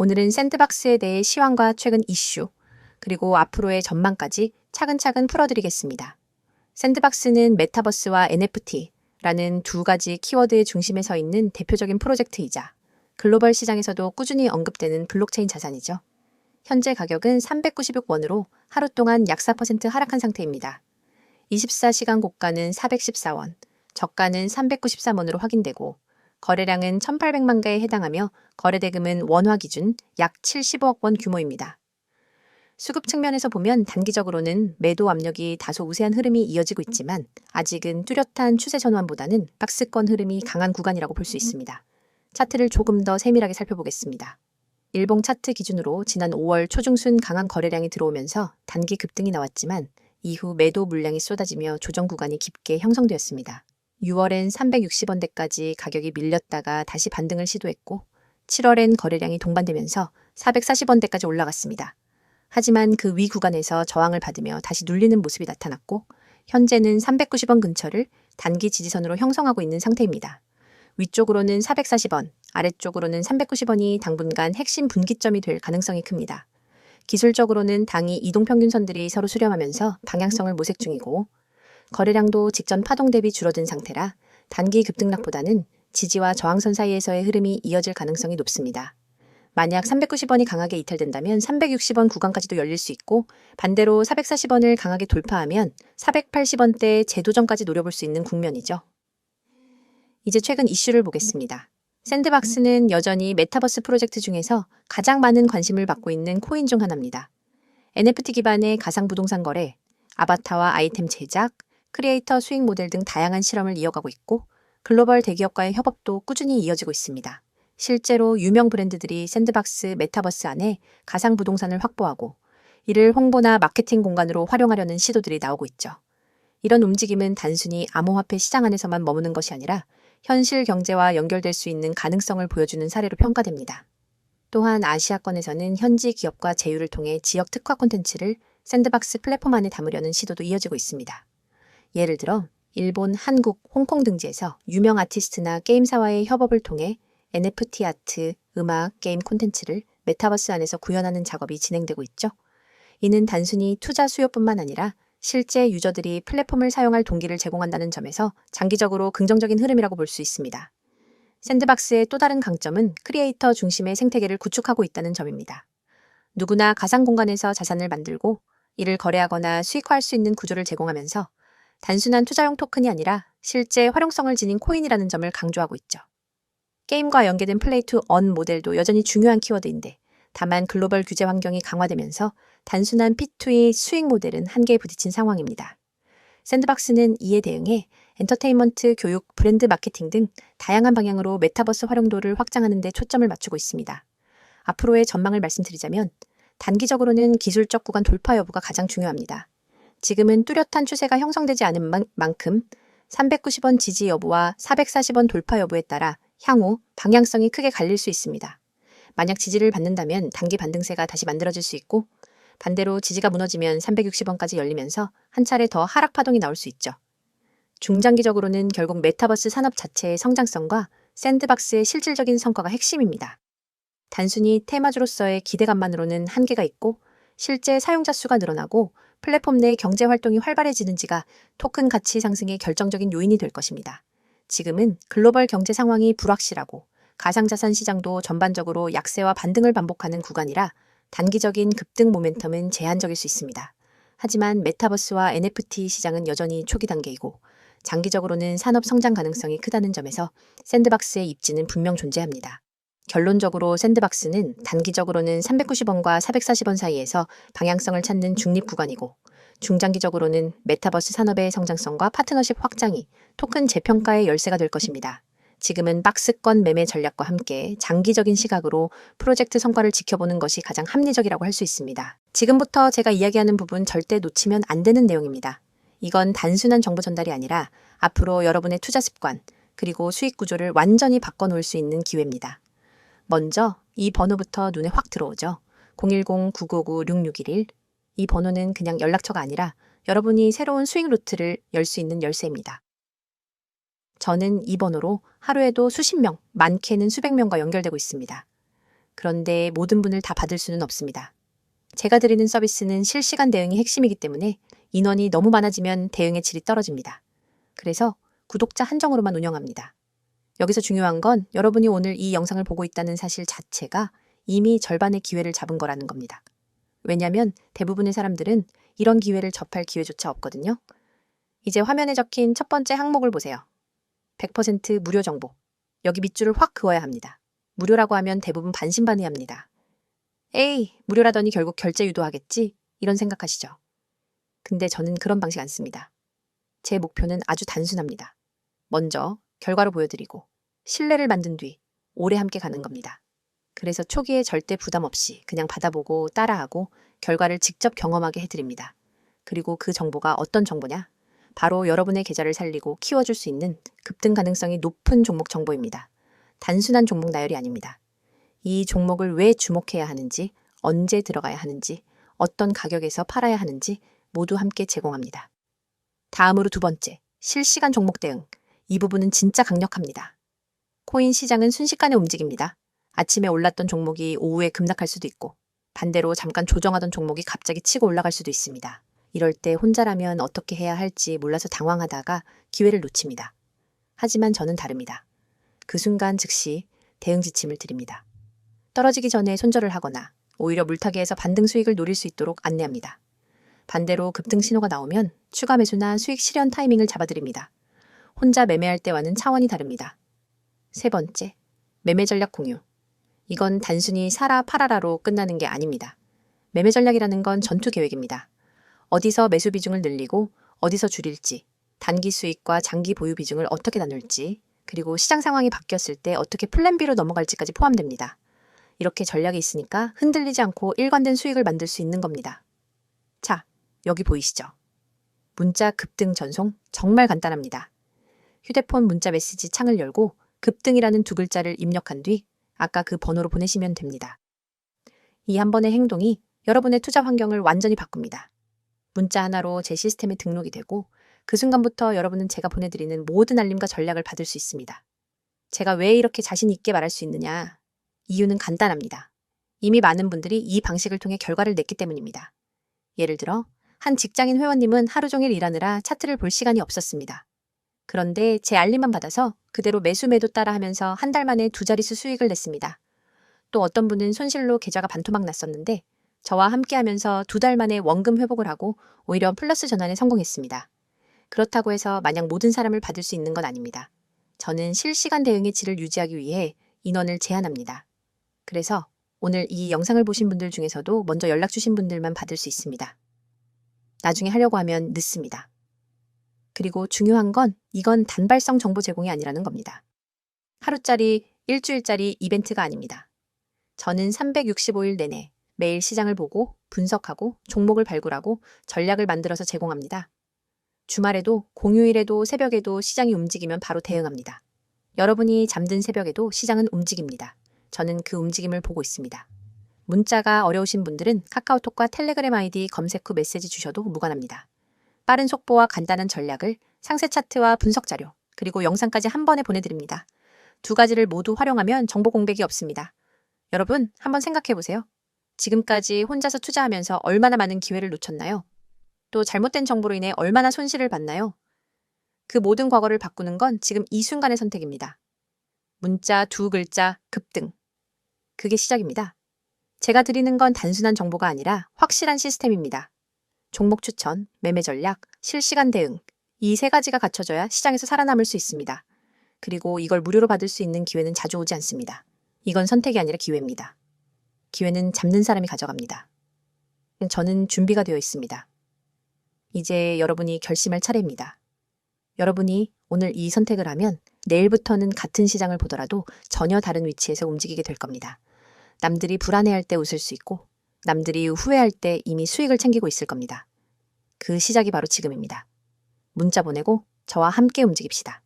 오늘은 샌드박스에 대해 시황과 최근 이슈, 그리고 앞으로의 전망까지 차근차근 풀어드리겠습니다. 샌드박스는 메타버스와 NFT라는 두 가지 키워드의 중심에 서 있는 대표적인 프로젝트이자 글로벌 시장에서도 꾸준히 언급되는 블록체인 자산이죠. 현재 가격은 396원으로 하루 동안 약 4% 하락한 상태입니다. 24시간 고가는 414원, 저가는 393원으로 확인되고 거래량은 1,800만 개에 해당하며 거래대금은 원화 기준 약 70억 원 규모입니다. 수급 측면에서 보면 단기적으로는 매도 압력이 다소 우세한 흐름이 이어지고 있지만 아직은 뚜렷한 추세 전환보다는 박스권 흐름이 강한 구간이라고 볼 수 있습니다. 차트를 조금 더 세밀하게 살펴보겠습니다. 일봉 차트 기준으로 지난 5월 초중순 강한 거래량이 들어오면서 단기 급등이 나왔지만 이후 매도 물량이 쏟아지며 조정 구간이 깊게 형성되었습니다. 6월엔 360원대까지 가격이 밀렸다가 다시 반등을 시도했고 7월엔 거래량이 동반되면서 440원대까지 올라갔습니다. 하지만 그 위 구간에서 저항을 받으며 다시 눌리는 모습이 나타났고 현재는 390원 근처를 단기 지지선으로 형성하고 있는 상태입니다. 위쪽으로는 440원, 아래쪽으로는 390원이 당분간 핵심 분기점이 될 가능성이 큽니다. 기술적으로는 당이 이동평균선들이 서로 수렴하면서 방향성을 모색 중이고 거래량도 직전 파동 대비 줄어든 상태라 단기 급등락보다는 지지와 저항선 사이에서의 흐름이 이어질 가능성이 높습니다. 만약 390원이 강하게 이탈된다면 360원 구간까지도 열릴 수 있고 반대로 440원을 강하게 돌파하면 480원대 재도전까지 노려볼 수 있는 국면이죠. 이제 최근 이슈를 보겠습니다. 샌드박스는 여전히 메타버스 프로젝트 중에서 가장 많은 관심을 받고 있는 코인 중 하나입니다. NFT 기반의 가상 부동산 거래, 아바타와 아이템 제작, 크리에이터 수익 모델 등 다양한 실험을 이어가고 있고 글로벌 대기업과의 협업도 꾸준히 이어지고 있습니다. 실제로 유명 브랜드들이 샌드박스 메타버스 안에 가상 부동산을 확보하고 이를 홍보나 마케팅 공간으로 활용하려는 시도들이 나오고 있죠. 이런 움직임은 단순히 암호화폐 시장 안에서만 머무는 것이 아니라 현실 경제와 연결될 수 있는 가능성을 보여주는 사례로 평가됩니다. 또한 아시아권에서는 현지 기업과 제휴를 통해 지역 특화 콘텐츠를 샌드박스 플랫폼 안에 담으려는 시도도 이어지고 있습니다. 예를 들어 일본, 한국, 홍콩 등지에서 유명 아티스트나 게임사와의 협업을 통해 NFT 아트, 음악, 게임 콘텐츠를 메타버스 안에서 구현하는 작업이 진행되고 있죠. 이는 단순히 투자 수요뿐만 아니라 실제 유저들이 플랫폼을 사용할 동기를 제공한다는 점에서 장기적으로 긍정적인 흐름이라고 볼 수 있습니다. 샌드박스의 또 다른 강점은 크리에이터 중심의 생태계를 구축하고 있다는 점입니다. 누구나 가상 공간에서 자산을 만들고 이를 거래하거나 수익화할 수 있는 구조를 제공하면서 단순한 투자용 토큰이 아니라 실제 활용성을 지닌 코인이라는 점을 강조하고 있죠. 게임과 연계된 플레이 투 언 모델도 여전히 중요한 키워드인데 다만 글로벌 규제 환경이 강화되면서 단순한 P2E 수익 모델은 한계에 부딪힌 상황입니다. 샌드박스는 이에 대응해 엔터테인먼트, 교육, 브랜드 마케팅 등 다양한 방향으로 메타버스 활용도를 확장하는 데 초점을 맞추고 있습니다. 앞으로의 전망을 말씀드리자면 단기적으로는 기술적 구간 돌파 여부가 가장 중요합니다. 지금은 뚜렷한 추세가 형성되지 않은 만큼 390원 지지 여부와 440원 돌파 여부에 따라 향후 방향성이 크게 갈릴 수 있습니다. 만약 지지를 받는다면 단기 반등세가 다시 만들어질 수 있고 반대로 지지가 무너지면 360원까지 열리면서 한 차례 더 하락 파동이 나올 수 있죠. 중장기적으로는 결국 메타버스 산업 자체의 성장성과 샌드박스의 실질적인 성과가 핵심입니다. 단순히 테마주로서의 기대감만으로는 한계가 있고 실제 사용자 수가 늘어나고 플랫폼 내 경제 활동이 활발해지는지가 토큰 가치 상승의 결정적인 요인이 될 것입니다. 지금은 글로벌 경제 상황이 불확실하고 가상자산 시장도 전반적으로 약세와 반등을 반복하는 구간이라 단기적인 급등 모멘텀은 제한적일 수 있습니다. 하지만 메타버스와 NFT 시장은 여전히 초기 단계이고 장기적으로는 산업 성장 가능성이 크다는 점에서 샌드박스의 입지는 분명 존재합니다. 결론적으로 샌드박스는 단기적으로는 390원과 440원 사이에서 방향성을 찾는 중립 구간이고 중장기적으로는 메타버스 산업의 성장성과 파트너십 확장이 토큰 재평가의 열쇠가 될 것입니다. 지금은 박스권 매매 전략과 함께 장기적인 시각으로 프로젝트 성과를 지켜보는 것이 가장 합리적이라고 할 수 있습니다. 지금부터 제가 이야기하는 부분 절대 놓치면 안 되는 내용입니다. 이건 단순한 정보 전달이 아니라 앞으로 여러분의 투자 습관, 그리고 수익 구조를 완전히 바꿔놓을 수 있는 기회입니다. 먼저 이 번호부터 눈에 확 들어오죠. 010-959-6611. 이 번호는 그냥 연락처가 아니라 여러분이 새로운 수익 루트를 열 수 있는 열쇠입니다. 저는 이 번호로 하루에도 수십 명, 많게는 수백 명과 연결되고 있습니다. 그런데 모든 분을 다 받을 수는 없습니다. 제가 드리는 서비스는 실시간 대응이 핵심이기 때문에 인원이 너무 많아지면 대응의 질이 떨어집니다. 그래서 구독자 한정으로만 운영합니다. 여기서 중요한 건 여러분이 오늘 이 영상을 보고 있다는 사실 자체가 이미 절반의 기회를 잡은 거라는 겁니다. 왜냐하면 대부분의 사람들은 이런 기회를 접할 기회조차 없거든요. 이제 화면에 적힌 첫 번째 항목을 보세요. 100% 무료 정보. 여기 밑줄을 확 그어야 합니다. 무료라고 하면 대부분 반신반의합니다. 에이, 무료라더니 결국 결제 유도하겠지? 이런 생각하시죠. 근데 저는 그런 방식 안 씁니다. 제 목표는 아주 단순합니다. 먼저 결과로 보여드리고 신뢰를 만든 뒤 오래 함께 가는 겁니다. 그래서 초기에 절대 부담 없이 그냥 받아보고 따라하고 결과를 직접 경험하게 해드립니다. 그리고 그 정보가 어떤 정보냐? 바로 여러분의 계좌를 살리고 키워줄 수 있는 급등 가능성이 높은 종목 정보입니다. 단순한 종목 나열이 아닙니다. 이 종목을 왜 주목해야 하는지, 언제 들어가야 하는지, 어떤 가격에서 팔아야 하는지 모두 함께 제공합니다. 다음으로 두 번째, 실시간 종목 대응. 이 부분은 진짜 강력합니다. 코인 시장은 순식간에 움직입니다. 아침에 올랐던 종목이 오후에 급락할 수도 있고, 반대로 잠깐 조정하던 종목이 갑자기 치고 올라갈 수도 있습니다. 이럴 때 혼자라면 어떻게 해야 할지 몰라서 당황하다가 기회를 놓칩니다. 하지만 저는 다릅니다. 그 순간 즉시 대응 지침을 드립니다. 떨어지기 전에 손절을 하거나 오히려 물타기에서 반등 수익을 노릴 수 있도록 안내합니다. 반대로 급등 신호가 나오면 추가 매수나 수익 실현 타이밍을 잡아드립니다. 혼자 매매할 때와는 차원이 다릅니다. 세 번째, 매매 전략 공유. 이건 단순히 사라 팔아라로 끝나는 게 아닙니다. 매매 전략이라는 건 전투 계획입니다. 어디서 매수 비중을 늘리고 어디서 줄일지, 단기 수익과 장기 보유 비중을 어떻게 나눌지, 그리고 시장 상황이 바뀌었을 때 어떻게 플랜 B로 넘어갈지까지 포함됩니다. 이렇게 전략이 있으니까 흔들리지 않고 일관된 수익을 만들 수 있는 겁니다. 자, 여기 보이시죠? 문자 급등 전송 정말 간단합니다. 휴대폰 문자 메시지 창을 열고 급등이라는 두 글자를 입력한 뒤 아까 그 번호로 보내시면 됩니다. 이 한 번의 행동이 여러분의 투자 환경을 완전히 바꿉니다. 문자 하나로 제 시스템에 등록이 되고 그 순간부터 여러분은 제가 보내드리는 모든 알림과 전략을 받을 수 있습니다. 제가 왜 이렇게 자신 있게 말할 수 있느냐? 이유는 간단합니다. 이미 많은 분들이 이 방식을 통해 결과를 냈기 때문입니다. 예를 들어, 한 직장인 회원님은 하루 종일 일하느라 차트를 볼 시간이 없었습니다. 그런데 제 알림만 받아서 그대로 매수 매도 따라 하면서 한 달 만에 두 자릿수 수익을 냈습니다. 또 어떤 분은 손실로 계좌가 반토막 났었는데 저와 함께 하면서 두 달 만에 원금 회복을 하고 오히려 플러스 전환에 성공했습니다. 그렇다고 해서 마냥 모든 사람을 받을 수 있는 건 아닙니다. 저는 실시간 대응의 질을 유지하기 위해 인원을 제한합니다. 그래서 오늘 이 영상을 보신 분들 중에서도 먼저 연락 주신 분들만 받을 수 있습니다. 나중에 하려고 하면 늦습니다. 그리고 중요한 건 이건 단발성 정보 제공이 아니라는 겁니다. 하루짜리, 일주일짜리 이벤트가 아닙니다. 저는 365일 내내 매일 시장을 보고 분석하고 종목을 발굴하고 전략을 만들어서 제공합니다. 주말에도 공휴일에도 새벽에도 시장이 움직이면 바로 대응합니다. 여러분이 잠든 새벽에도 시장은 움직입니다. 저는 그 움직임을 보고 있습니다. 문자가 어려우신 분들은 카카오톡과 텔레그램 아이디 검색 후 메시지 주셔도 무관합니다. 빠른 속보와 간단한 전략을 상세 차트와 분석 자료, 그리고 영상까지 한 번에 보내드립니다. 두 가지를 모두 활용하면 정보 공백이 없습니다. 여러분, 한번 생각해 보세요. 지금까지 혼자서 투자하면서 얼마나 많은 기회를 놓쳤나요? 또 잘못된 정보로 인해 얼마나 손실을 봤나요? 그 모든 과거를 바꾸는 건 지금 이 순간의 선택입니다. 문자 두 글자 급등. 그게 시작입니다. 제가 드리는 건 단순한 정보가 아니라 확실한 시스템입니다. 종목 추천, 매매 전략, 실시간 대응. 이 세 가지가 갖춰져야 시장에서 살아남을 수 있습니다. 그리고 이걸 무료로 받을 수 있는 기회는 자주 오지 않습니다. 이건 선택이 아니라 기회입니다. 기회는 잡는 사람이 가져갑니다. 저는 준비가 되어 있습니다. 이제 여러분이 결심할 차례입니다. 여러분이 오늘 이 선택을 하면 내일부터는 같은 시장을 보더라도 전혀 다른 위치에서 움직이게 될 겁니다. 남들이 불안해할 때 웃을 수 있고 남들이 후회할 때 이미 수익을 챙기고 있을 겁니다. 그 시작이 바로 지금입니다. 문자 보내고 저와 함께 움직입시다.